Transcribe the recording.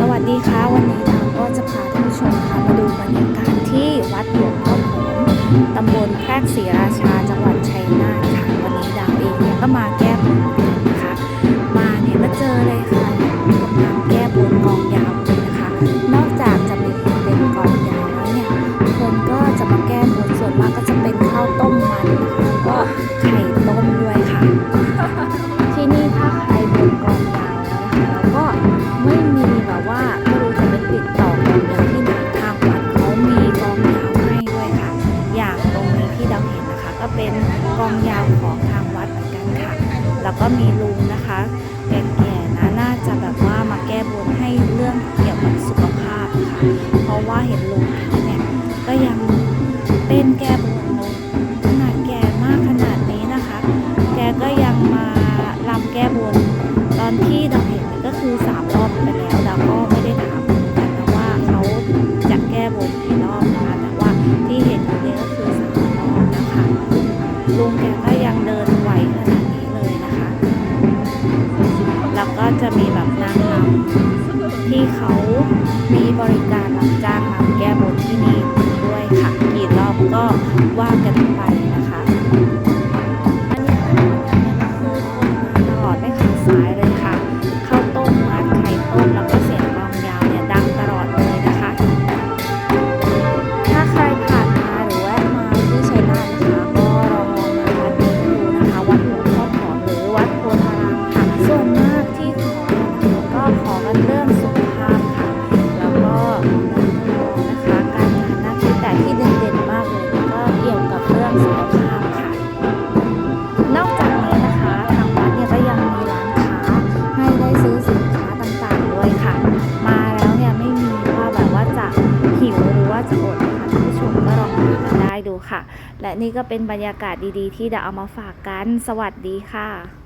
สวัสดีค่ะ วันนี้ดาวก็จะพาท่านผู้ชมค่ะมาดูบรรยากาศที่วัดหลวงพ่อผอมตำบลแพรกศรีราชาจังหวัดชัยนาทค่ะวันนี้ดาวเองเนี่ยก็มาแก้บนกันนะคะ มาเนี่ยก็เจอเลยค่ะกำลังแก้บนกองยาวเลยนะคะ นอกจากจะมีเป็นกองยาวแล้วเนี่ยคนก็จะมาแก้บนส่วนมากก็จะเป็นข้าวต้มมันนะคะแล้วก็ไข่ต้มด้วยค่ะ ที่นี่ถ้าใครบนกองยาวแล้วนะคะแล้วก็ไม่มี แบบว่าไม่รู้จะไปติดต่อกองยวที่ไหนทางวัดเขามีกองยาวให้ด้วยค่ะ อย่างตรงนี้ที่เราเห็นนะคะ ก็เป็นกองยาวของทางวัดเหมือนกันค่ะ แล้วก็มีลุงนะคะแก่ๆนะน่าจะแบบว่ามาแก้บนให้เรื่องเกี่ยวกับสุขภาพค่ะ เพราะว่าเห็นลุงเนี่ยก็ยังเต้นแก้บนเลยขนาดแก่มากขนาดนี้นะคะ แกก็ยังมาลำแก้บนตอนที่เรา ที่เขามีบริการรับจ้างรำแก้บนที่นี่ด้วยค่ะกี่รอบก็ว่ากัน กับเรื่องสุขภาพค่ะ นอกจากนี้นะคะทางวัดเนี่ยก็ยังมีร้านค้าให้ได้ซื้อสินค้าต่างๆด้วยค่ะ มาแล้วเนี่ยไม่มีว่าแบบว่าจะหิวหรือว่าจะอดนะคะท่านผู้ชมก็ลองมากันได้ดูค่ะ และนี่ก็เป็นบรรยากาศดีๆ ที่เดาเอามาฝากกัน สวัสดีค่ะ